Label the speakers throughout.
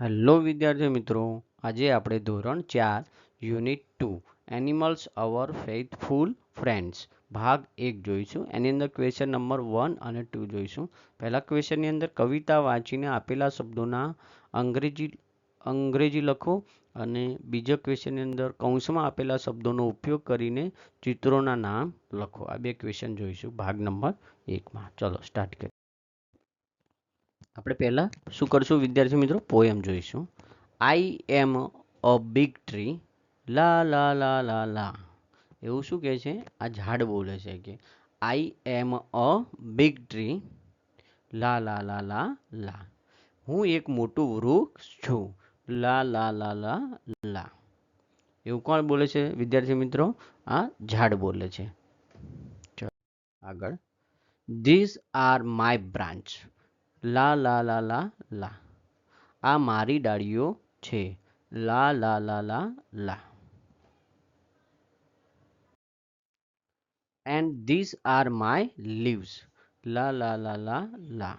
Speaker 1: Hello વિદ્યાર્થી મિત્રો, આજે આપણે ધોરણ ચાર, unit two, animals our faithful friends, ભાગ એક જોઈશું. એની અંદર ક્વેશ્ચન નંબર વન અને ટુ જોઈશું. પહેલા ક્વેશ્ચનની અંદર કવિતા વાંચીને આપેલા શબ્દોના અંગ્રેજી અંગ્રેજી લખો અને બીજા ક્વેશ્ચનની અંદર કૌંસમાં આપેલા શબ્દોનો ઉપયોગ કરીને ચિત્રોના નામ લખો. આ બે ક્વેશ્ચન જોઈશું. ભાગ નંબર એકમાં. ચલો સ્ટાર્ટ કરીએ. આપણે પહેલાં શું કરશું? વિદ્યાર્થી મિત્રો પોએમ જોઈશું. આઈ એમ અ બિગ ટ્રી લા લા લા લા લા. એવું શું કહે છે? આ ઝાડ બોલે છે કે આઈ એમ અ બિગ ટ્રી લા લા લા લા લા. હું એક મોટું વૃક્ષ છું. લા લા લા લા લા. એવું કોણ બોલે છે? વિદ્યાર્થી મિત્રો, આ ઝાડ બોલે છે. આગળ. ધીસ આર માય બ્રાન્ચ લા લા લા લા લા આ મારી ડાળીઓ છે લા લા લા લા લા and this are my leaves લા લા લા લા લા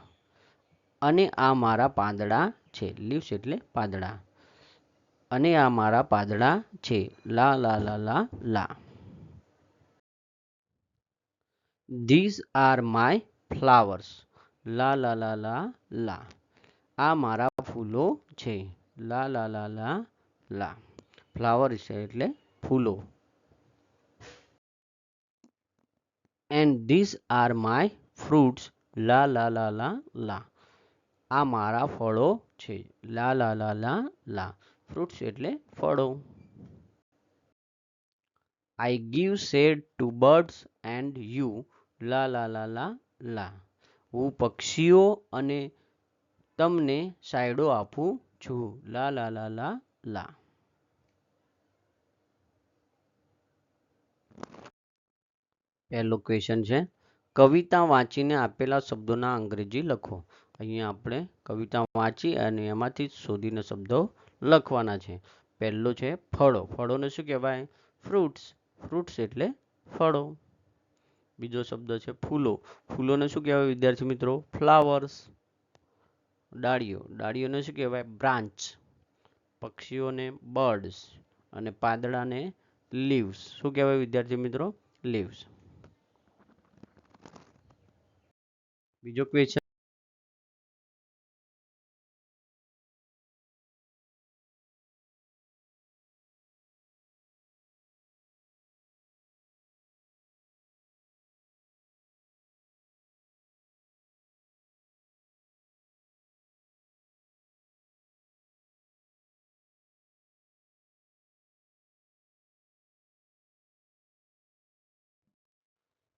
Speaker 1: અને આ મારા પાંદડા છે લીવ્સ એટલે પાંદડા અને આ મારા પાંદડા છે લા લા લા લા લા ધીસ આર માય ફ્લાવર્સ લા લા લા લા લા આ મારા ફૂલો છે લા લા લા લા લા ફ્લાવર છે એટલે ફૂલો and this are my fruits લા લા લા લા લા આ મારા ફળો છે લા લા લા લા લા ફ્રૂટ્સ એટલે ફળો I give shade to birds and you લા લા લા લા લા હું પક્ષીઓ અને તમને સાયડો આપું છું. લા લા લા લા લા. પહેલો ક્વેશ્ચન છે. કવિતા વાંચીને આપેલા શબ્દોના અંગ્રેજી લખો. અહીંયા આપણે કવિતા વાંચી અને એમાંથી શોધીને શબ્દો લખવાના છે. પહેલો છે ફળો. ફળોને શું કહેવાય? ફ્રૂટ્સ ફ્રૂટ્સ એટલે ફળો. બીજો શબ્દ છે ફૂલો. ફૂલોને શું કહેવાય વિદ્યાર્થી મિત્રો? ફ્લાવર્સ. ડાળીઓ. ડાળીઓને શું કહેવાય? બ્રાન્ચ. પક્ષીઓને બર્ડ્સ. અને પાંદડાને લીવ્સ. શું કહેવાય વિદ્યાર્થી મિત્રો? લીવ્સ. બીજો ક્વેશ્ચન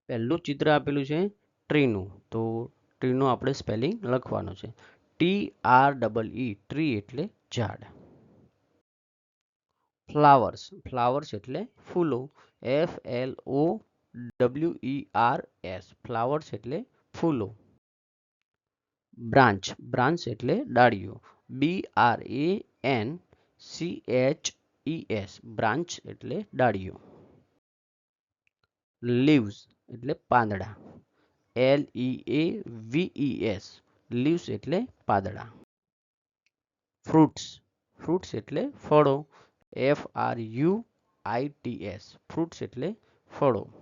Speaker 1: પહેલું ચિત્ર આપેલું છે ટ્રીનું. તો ટ્રીનું આપણે સ્પેલિંગ લખવાનું છે. T R double E tree એટલે ઝાડ. ફ્લાવર્સ. ફ્લાવર્સ એટલે ફૂલો. F L O W E R S flowers એટલે ફૂલો. બ્રાન્ચ. બ્રાન્ચ એટલે ડાળીઓ. B R A N C H E S branch એટલે ડાળીઓ. લીવ્સ એટલે પાંદડા. L E A V S leaves એટલે પાંદડા. ફ્રૂટ્સ. ફ્રૂટ્સ એટલે ફળો. F R U I T S fruits એટલે ફળો.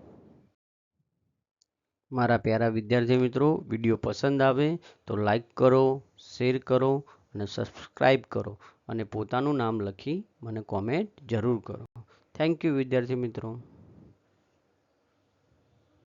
Speaker 1: મારા પ્યારા વિદ્યાર્થી મિત્રો, વીડિયો પસંદ આવે તો લાઈક કરો, શેર કરો અને સબસ્ક્રાઈબ કરો અને પોતાનું નામ લખી મને કોમેન્ટ જરૂર કરો. થેન્ક યુ વિદ્યાર્થી મિત્રો.